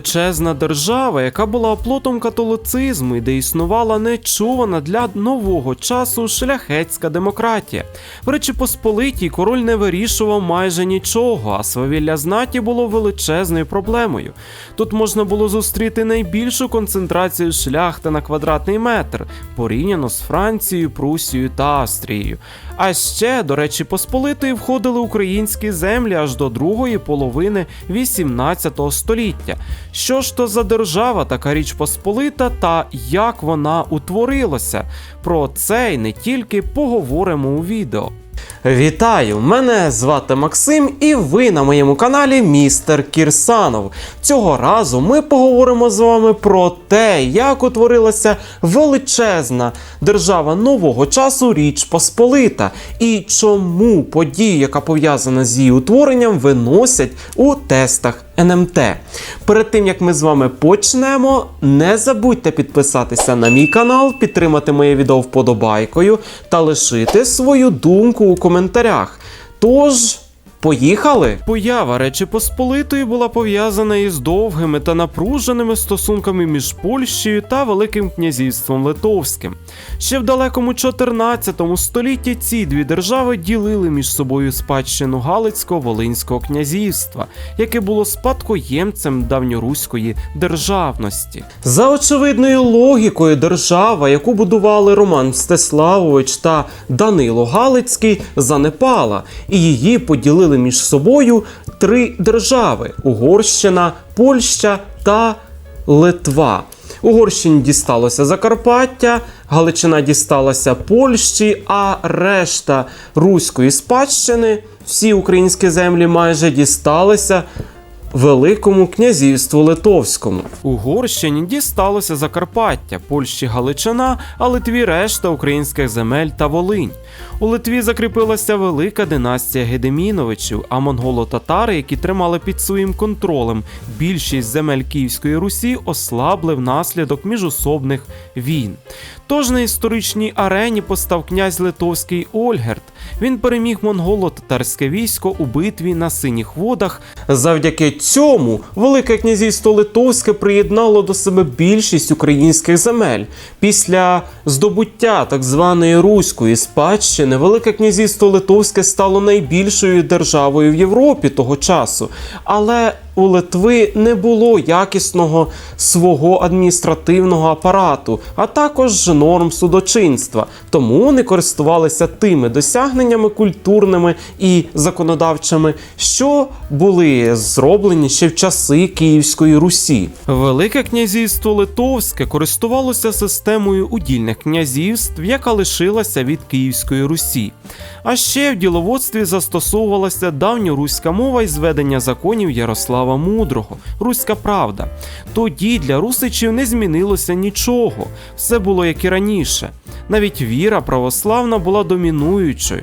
величезна держава, яка була оплотом католицизму і де існувала нечувана для нового часу шляхетська демократія. В Речі Посполитій король не вирішував майже нічого, а свавілля знаті було величезною проблемою. Тут можна було зустріти найбільшу концентрацію шляхти на квадратний метр порівняно з Францією, Прусією та Австрією. А ще до Речі Посполитої входили українські землі аж до другої половини 18 століття. Що ж то за держава така річ Посполита та як вона утворилася? Про це й не тільки поговоримо у відео. Вітаю! Мене звати Максим, і ви на моєму каналі Містер Кірсанов. Цього разу ми поговоримо з вами про те, як утворилася величезна держава нового часу Річ Посполита, і чому подію, яка пов'язана з її утворенням, виносять у тестах НМТ. Перед тим як ми з вами почнемо, не забудьте підписатися на мій канал, підтримати моє відео вподобайкою та лишити свою думку у коментарях. Тож. Поїхали! Поява Речі Посполитої була пов'язана із довгими та напруженими стосунками між Польщею та Великим князівством Литовським. Ще в далекому 14 столітті ці дві держави ділили між собою спадщину Галицько-Волинського князівства, яке було спадкоємцем давньоруської державності. За очевидною логікою, держава, яку будували Роман Мстиславович та Данило Галицький, занепала, і її поділили між собою три держави: Угорщина, Польща та Литва. Угорщині дісталося Закарпаття, Галичина дісталася Польщі, а решта руської спадщини, всі українські землі майже дісталися Великому князівству Литовському. Угорщині дісталося Закарпаття, Польщі Галичина, а Литві решта українських земель та Волинь. У Литві закріпилася велика династія Гедеміновичів, а монголо-татари, які тримали під своїм контролем більшість земель Київської Русі, ослабли внаслідок міжособних війн. Тож на історичній арені постав князь Литовський Ольгерт. Він переміг монголо-татарське військо у битві на синіх водах. Завдяки цьому Велике князівство Литовське приєднало до себе більшість українських земель. Після здобуття так званої руської спадщини Велике князівство Литовське стало найбільшою державою в Європі того часу. Але у Литви не було якісного свого адміністративного апарату, а також норм судочинства. Тому вони користувалися тими досягненнями культурними і законодавчими, що були зроблені ще в часи Київської Русі. Велике князівство Литовське користувалося системою удільних князівств, яка лишилася від Київської Русі. А ще в діловодстві застосовувалася давньоруська мова і зведення законів Ярослава Мудрого, руська правда. Тоді для русичів не змінилося нічого, все було як і раніше. Навіть віра православна була домінуючою.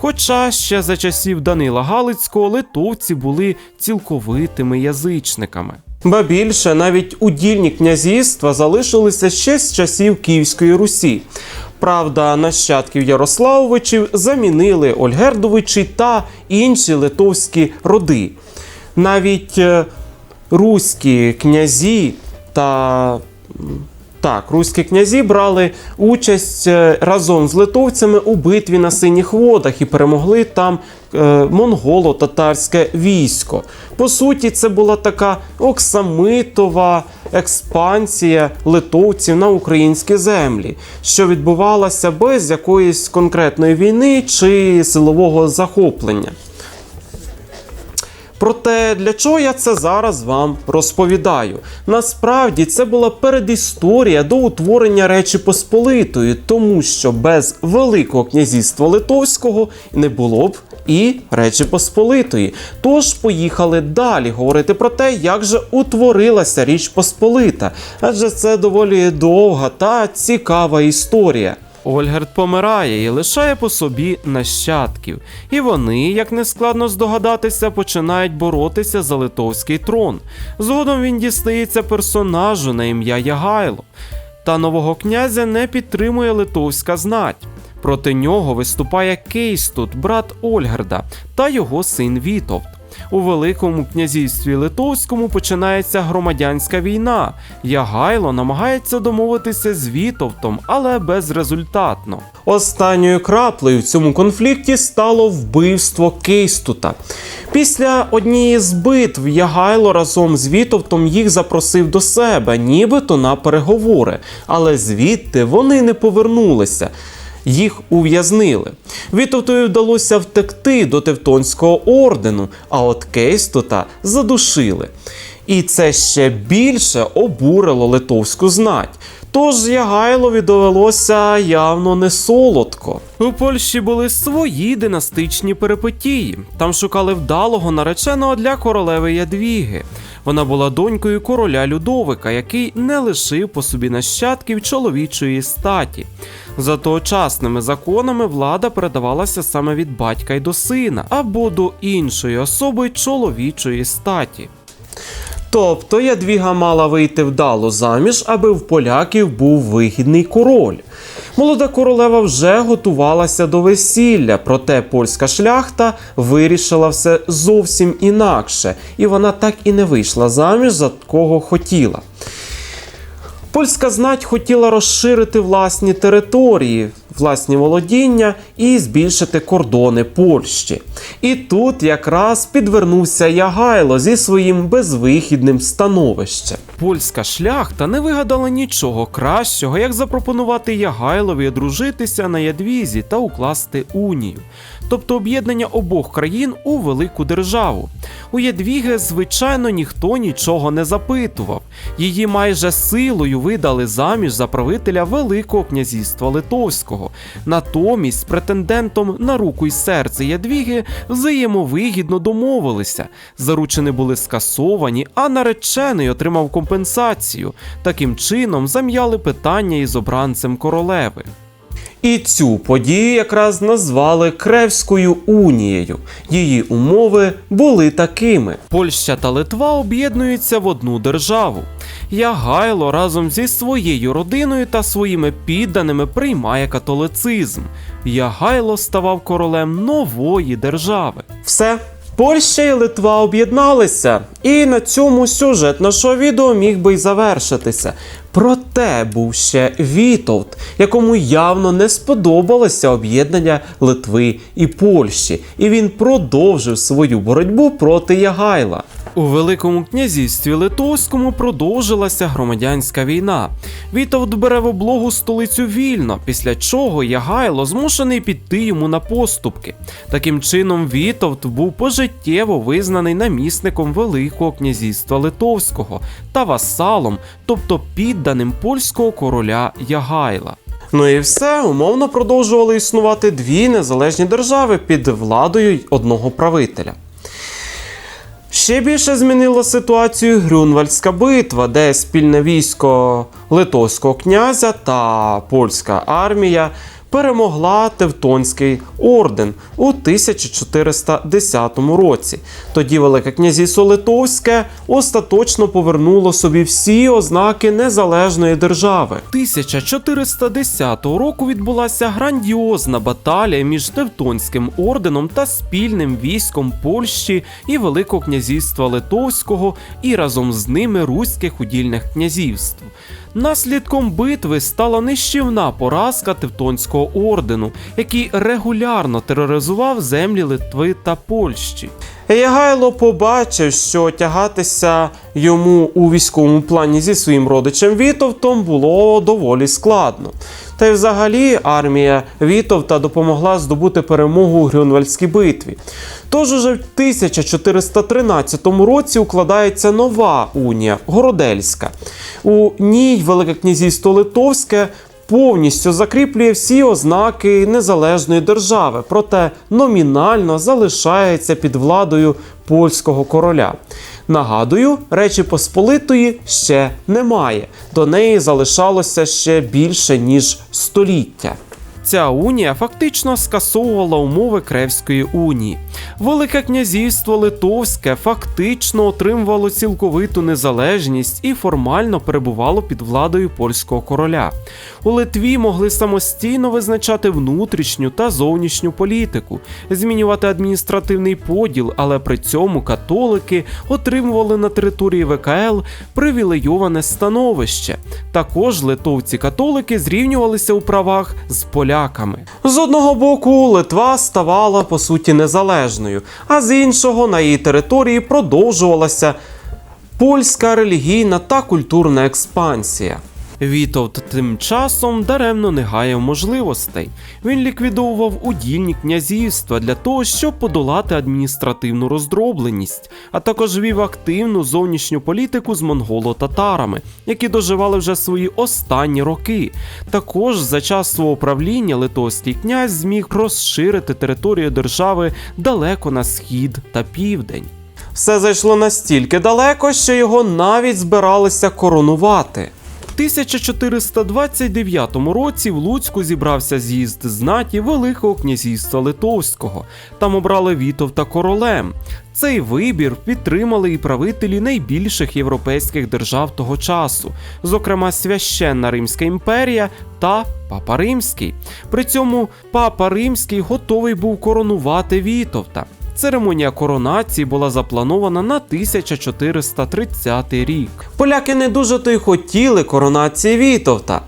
Хоча ще за часів Данила Галицького литовці були цілковитими язичниками. Ба більше навіть удільні князівства залишилися ще з часів Київської Русі. Правда, нащадків Ярославовичів замінили Ольгердовичі та інші литовські роди. Навіть е, руські князі та так, руські князі брали участь е, разом з литовцями у битві на синіх водах і перемогли там е, монголо-татарське військо. По суті, це була така оксамитова експансія литовців на українські землі, що відбувалася без якоїсь конкретної війни чи силового захоплення. Проте для чого я це зараз вам розповідаю? Насправді це була передісторія до утворення Речі Посполитої, тому що без Великого князівства Литовського не було б і Речі Посполитої. Тож поїхали далі говорити про те, як же утворилася Річ Посполита, адже це доволі довга та цікава історія. Ольгерт помирає і лишає по собі нащадків, і вони, як не складно здогадатися, починають боротися за литовський трон. Згодом він дістається персонажу на ім'я Ягайло. Та нового князя не підтримує литовська знать. Проти нього виступає Кейстут, брат Ольгерда, та його син Вітовт. У Великому князівстві Литовському починається громадянська війна. Ягайло намагається домовитися з Вітовтом, але безрезультатно. Останньою краплею в цьому конфлікті стало вбивство Кейстута. Після однієї з битв Ягайло разом з Вітовтом їх запросив до себе, нібито на переговори, але звідти вони не повернулися. Їх ув'язнили. Вітовтові вдалося втекти до Тевтонського ордену, а от Кейстота задушили. І це ще більше обурило литовську знать. Тож Ягайлові довелося явно не солодко. У Польщі були свої династичні перипетії. Там шукали вдалого нареченого для королеви Ядвіги. Вона була донькою короля Людовика, який не лишив по собі нащадків чоловічої статі. За тогочасними законами влада передавалася саме від батька й до сина або до іншої особи чоловічої статі. Тобто Ядвіга мала вийти вдало заміж, аби в поляків був вигідний король. Молода королева вже готувалася до весілля, проте польська шляхта вирішила все зовсім інакше, і вона так і не вийшла заміж за кого хотіла. Польська знать хотіла розширити власні території, власні володіння і збільшити кордони Польщі. І тут якраз підвернувся Ягайло зі своїм безвихідним становищем. Польська шляхта не вигадала нічого кращого, як запропонувати Ягайлові одружитися на Ядвізі та укласти унію, тобто об'єднання обох країн у велику державу. У Ядвіги, звичайно, ніхто нічого не запитував. Її майже силою видали заміж за правителя Великого князівства Литовського. Натомість претендентом на руку й серце Ядвіги взаємовигідно домовилися. Заручини були скасовані, а наречений отримав компенсацію. Таким чином зам'яли питання із обранцем королеви. І цю подію якраз назвали Кревською унією. Її умови були такими: Польща та Литва об'єднуються в одну державу. Ягайло разом зі своєю родиною та своїми підданими приймає католицизм. Ягайло ставав королем нової держави. Все. Польща і Литва об'єдналися, і на цьому сюжет нашого відео міг би й завершитися. Проте був ще Вітовт, якому явно не сподобалося об'єднання Литви і Польщі, і він продовжив свою боротьбу проти Ягайла. У Великому князівстві Литовському продовжилася громадянська війна. Вітовт бере в облогу столицю вільно, після чого Ягайло змушений піти йому на поступки. Таким чином, Вітовт був пожиттєво визнаний намісником Великого князівства Литовського та васалом, тобто підданим польського короля Ягайла. Ну і все, умовно продовжували існувати дві незалежні держави під владою одного правителя. Ще більше змінила ситуацію Грюнвальдська битва, де спільне військо литовського князя та польська армія перемогла Тевтонський орден у 1410 році. Тоді Велике князівство Литовське остаточно повернуло собі всі ознаки незалежної держави. 1410 року відбулася грандіозна баталія між Тевтонським орденом та спільним військом Польщі і Великого князівства Литовського і разом з ними руських удільних князівств. Наслідком битви стала нищівна поразка Тевтонського ордену, який регулярно тероризував землі Литви та Польщі. Ягайло побачив, що тягатися йому у військовому плані зі своїм родичем Вітовтом було доволі складно. Та й взагалі армія Вітовта допомогла здобути перемогу у Грюнвальдській битві. Тож уже в 1413 році укладається нова унія Городельська. У ній Велике князівство Литовське повністю закріплює всі ознаки незалежної держави, проте номінально залишається під владою польського короля. Нагадую, Речі Посполитої ще немає. До неї залишалося ще більше ніж століття. Ця унія фактично скасовувала умови Кревської унії. Велике князівство Литовське фактично отримувало цілковиту незалежність і формально перебувало під владою польського короля. У Литві могли самостійно визначати внутрішню та зовнішню політику, змінювати адміністративний поділ, але при цьому католики отримували на території ВКЛ привілейоване становище. Також литовці-католики зрівнювалися у правах з поляками. З одного боку, Литва ставала по суті незалежною, а з іншого на її території продовжувалася польська релігійна та культурна експансія. Вітовт тим часом даремно не гаяв можливостей. Він ліквідовував удільні князівства для того, щоб подолати адміністративну роздробленість, а також вів активну зовнішню політику з монголо-татарами, які доживали вже свої останні роки. Також за час свого правління литовський князь зміг розширити територію держави далеко на схід та південь. Все зайшло настільки далеко, що його навіть збиралися коронувати. В 1429 році в Луцьку зібрався з'їзд знаті Великого князівства Литовського. Там обрали Вітовта королем. Цей вибір підтримали і правителі найбільших європейських держав того часу, зокрема Священна Римська імперія та Папа Римський. При цьому Папа Римський готовий був коронувати Вітовта. Церемонія коронації була запланована на 1430 рік. Поляки не дуже то й хотіли коронації Вітовта.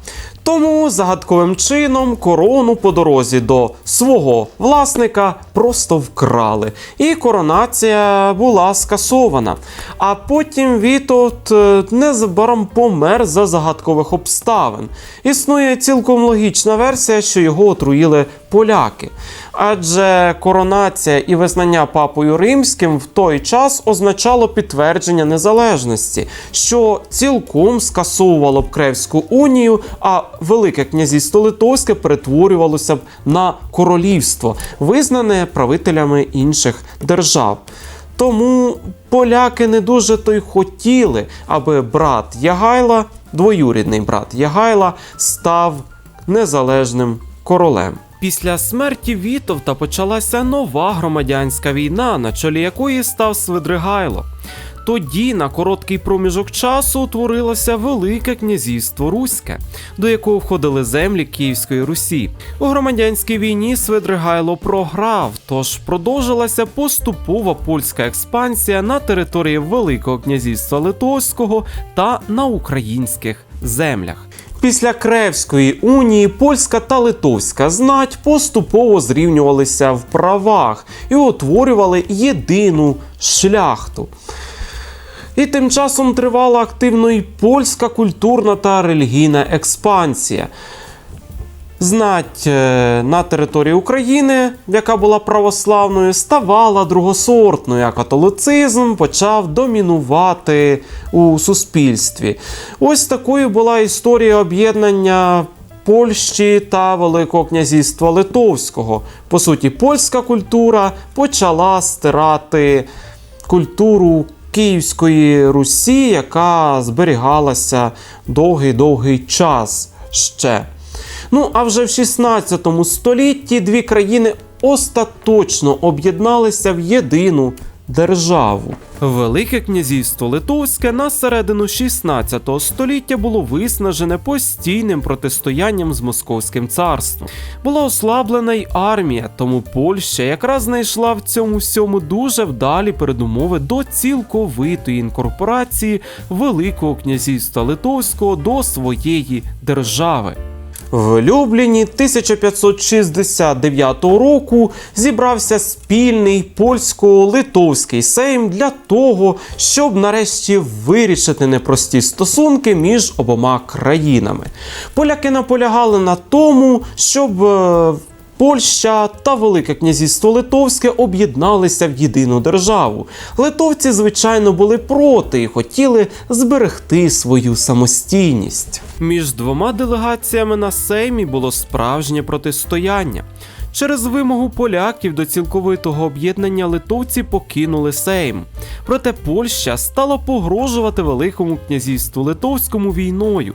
Тому загадковим чином корону по дорозі до свого власника просто вкрали, і коронація була скасована. А потім Вітовт е, незабаром помер за загадкових обставин. Існує цілком логічна версія, що його отруїли поляки. Адже коронація і визнання папою римським в той час означало підтвердження незалежності, що цілком скасовувало б Кревську унію, а Велике князівство Литовське перетворювалося б на королівство, визнане правителями інших держав. Тому поляки не дуже то й хотіли, аби брат Ягайла, двоюрідний брат Ягайла, став незалежним королем. Після смерті Вітовта почалася нова громадянська війна, на чолі якої став Свидригайло. Тоді на короткий проміжок часу утворилося Велике князівство Руське, до якого входили землі Київської Русі. У громадянській війні Свидригайло програв, тож продовжилася поступова польська експансія на території Великого князівства Литовського та на українських землях. Після Кревської унії польська та литовська знать поступово зрівнювалися в правах і утворювали єдину шляхту. І тим часом тривала активно і польська культурна та релігійна експансія. Знать е, на території України, яка була православною, ставала другосортною, а католицизм почав домінувати у суспільстві. Ось такою була історія об'єднання Польщі та Великого князівства Литовського. По суті, польська культура почала стирати культуру Київської Русі, яка зберігалася довгий-довгий час ще. Ну, а вже в 16 столітті дві країни остаточно об'єдналися в єдину державу. Велике князівство Литовське на середину 16 століття було виснажене постійним протистоянням з Московським царством. Була ослаблена й армія, тому Польща якраз знайшла в цьому всьому дуже вдалі передумови до цілковитої інкорпорації Великого князівства Литовського до своєї держави. В Любліні 1569 року зібрався спільний польсько-литовський сейм для того, щоб нарешті вирішити непрості стосунки між обома країнами. Поляки наполягали на тому, щоб е, Польща та Велике князівство Литовське об'єдналися в єдину державу. Литовці, звичайно, були проти і хотіли зберегти свою самостійність. Між двома делегаціями на Сеймі було справжнє протистояння. Через вимогу поляків до цілковитого об'єднання литовці покинули Сейм. Проте Польща стала погрожувати Великому князівству Литовському війною.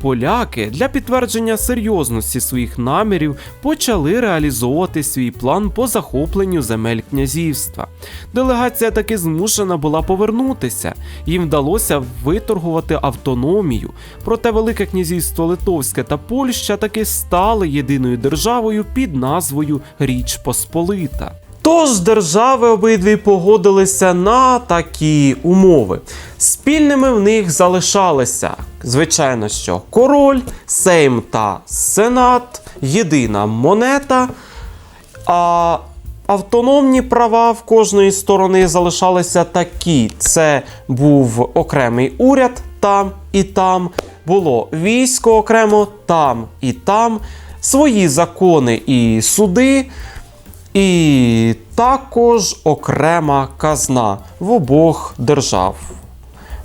Поляки для підтвердження серйозності своїх намірів почали реалізовувати свій план по захопленню земель князівства. Делегація таки змушена була повернутися. Їм вдалося виторгувати автономію. Проте Велике князівство Литовське та Польща таки стали єдиною державою під назвою Річ Посполита. Тож держави обидві погодилися на такі умови. Спільними в них залишалися, звичайно, що король, Сейм та Сенат, єдина монета. А автономні права в кожної сторони залишалися такі: це був окремий уряд там і там, було військо окремо там і там, свої закони і суди. І також окрема казна в обох держав.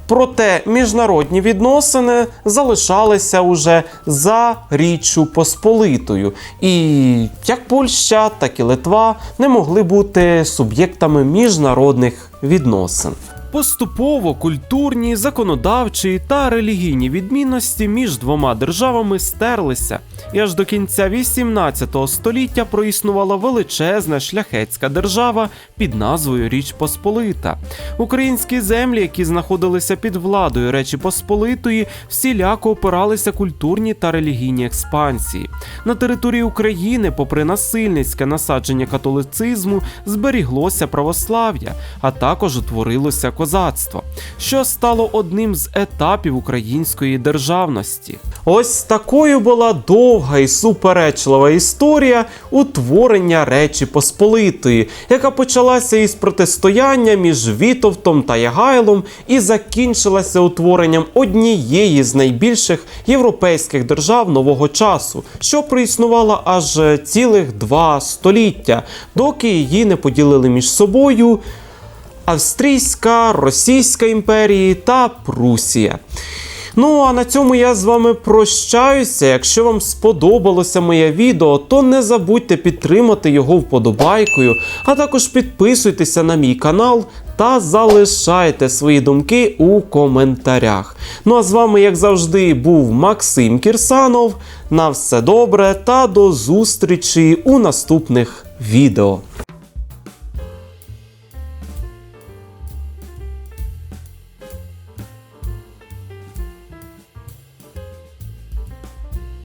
Проте міжнародні відносини залишалися уже за Річчю Посполитою, і як Польща, так і Литва не могли бути суб'єктами міжнародних відносин. Поступово культурні, законодавчі та релігійні відмінності між двома державами стерлися, і аж до кінця 18 століття проіснувала величезна шляхетська держава під назвою Річ Посполита. Українські землі, які знаходилися під владою Речі Посполитої, всіляко опиралися культурні та релігійні експансії. На території України, попри насильницьке насадження католицизму, зберіглося православ'я, а також утворилося козацтво, що стало одним з етапів української державності. Ось такою була довга і суперечлива історія утворення Речі Посполитої, яка почалася із протистояння між Вітовтом та Ягайлом і закінчилася утворенням однієї з найбільших європейських держав нового часу, що проіснувала аж цілих два століття, доки її не поділили між собою. Австрійська, Російська імперії та Прусія. Ну а на цьому я з вами прощаюся. Якщо вам сподобалося моє відео, то не забудьте підтримати його вподобайкою, а також підписуйтеся на мій канал та залишайте свої думки у коментарях. Ну а з вами, як завжди, був Максим Кірсанов. На все добре та до зустрічі у наступних відео.